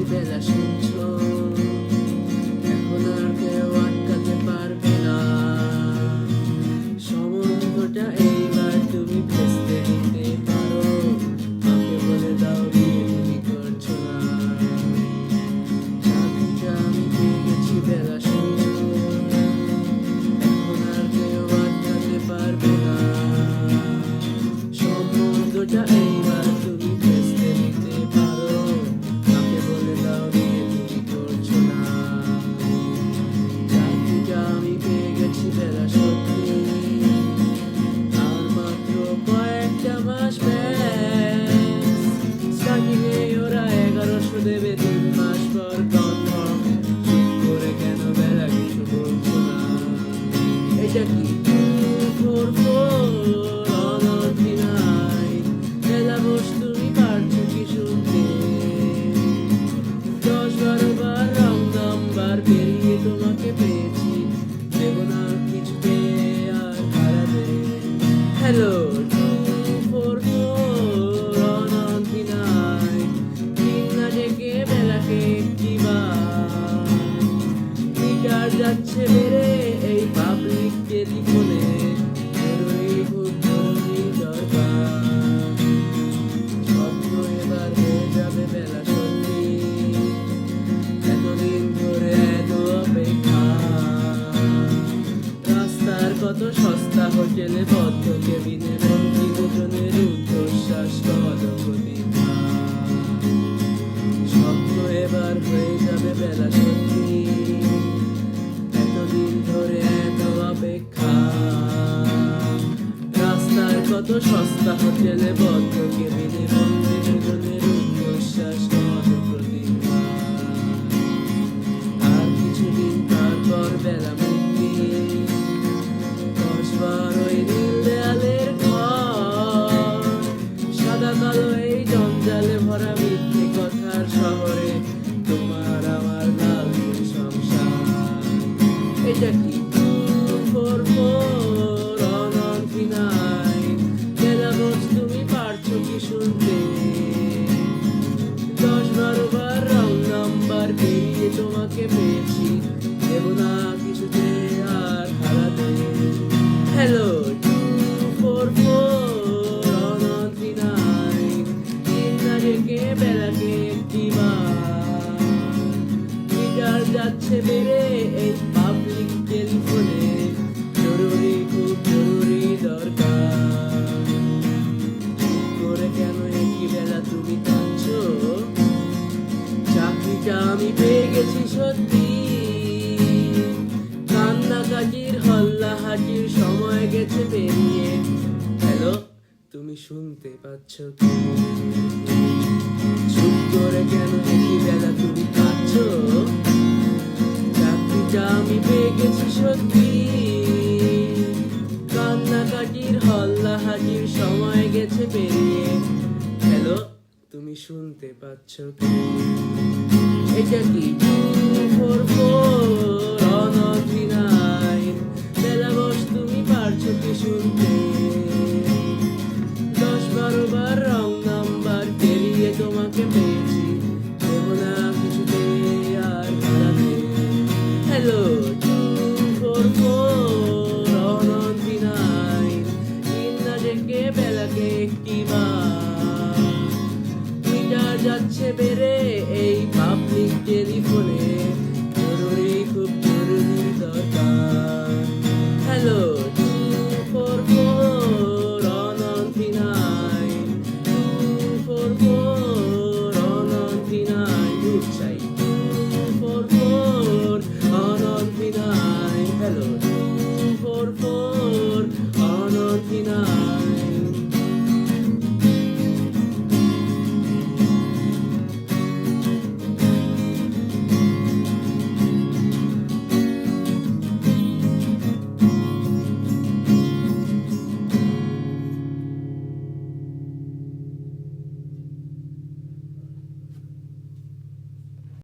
গেছি বেলা শুনছো হ্যালো টু ফোর ফোর অনথি নাই দিন না ডেকে বেলাকে একটি মিটার যাচ্ছে বেড়ে এই পাবলিক টেলিফোনে জরুরি খুব দরকার স্বপ্ন এবার যাবে বেলা সত্যি এতদিন ধরে এত অপেক্ষা রাস্তার কত হোটেলে বদ্ধ কেবিনে বন্দি দুজনের উচ্ছ্বাস কদগতি স্বপ্ন এবার হয়ে যাবে বেলা সত্যি এতদিন ধরে এত অপেক্ষা। রাস্তার কত সস্তা হোটেলে বদ্ধ কেবিনে বন্দি দুজনের উচ্ছ্বাস এটা কি? তুমি পারছ কি দশ বারো বার রং নাম্বার পেরিয়ে তোমাকে আর হ্যালো ফোর ফোর অনন্তি নাই তিন না ডেকে বেলাকে একটি বার। যাচ্ছে বেড়ে, এই তুমি কাঁদছ? চাকরিটা আমি পেয়ে গেছি সত্যি। কান্নাকাটির হল্লা হাটির সময় গেছে পেরিয়ে। হ্যালো, তুমি শুনতে পাচ্ছ চুপ করে কেন একই বেলা তুমি কাঁদছ? চাকরিটা আমি পেয়ে গেছি সত্যি। কান্নাকাটির হল্লা হাজির সময় গেছে পেরিয়ে। তুমি শুনতে পাচ্ছ। কি এটা কি ফোর ফোর? really funny.